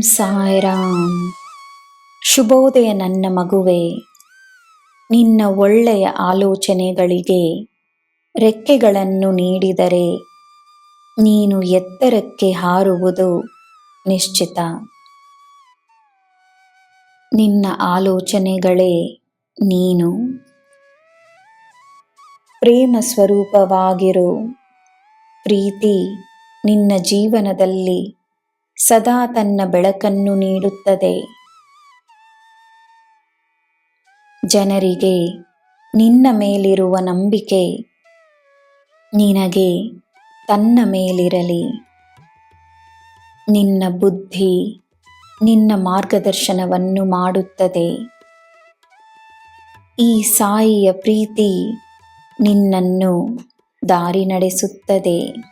ಸಾಯಿರಾಮ್. ಶುಭೋದಯ ನನ್ನ ಮಗುವೆ, ನಿನ್ನ ಒಳ್ಳೆಯ ಆಲೋಚನೆಗಳಿಗೆ ರೆಕ್ಕೆಗಳನ್ನು ನೀಡಿದರೆ ನೀನು ಎತ್ತರಕ್ಕೆ ಹಾರುವುದು ನಿಶ್ಚಿತ. ನಿನ್ನ ಆಲೋಚನೆಗಳೇ ನೀನು. ಪ್ರೇಮ ಸ್ವರೂಪವಾಗಿರು, ಪ್ರೀತಿ ನಿನ್ನ ಜೀವನದಲ್ಲಿ ಸದಾ ತನ್ನ ಬೆಳಕನ್ನು ನೀಡುತ್ತದೆ. ಜನರಿಗೆ ನಿನ್ನ ಮೇಲಿರುವ ನಂಬಿಕೆ ನಿನಗೆ ತನ್ನ ಮೇಲಿರಲಿ. ನಿನ್ನ ಬುದ್ಧಿ ನಿನ್ನ ಮಾರ್ಗದರ್ಶನವನ್ನು ಮಾಡುತ್ತದೆ. ಈ ಸಾಯಿಯ ಪ್ರೀತಿ ನಿನ್ನನ್ನು ದಾರಿ ನಡೆಸುತ್ತದೆ.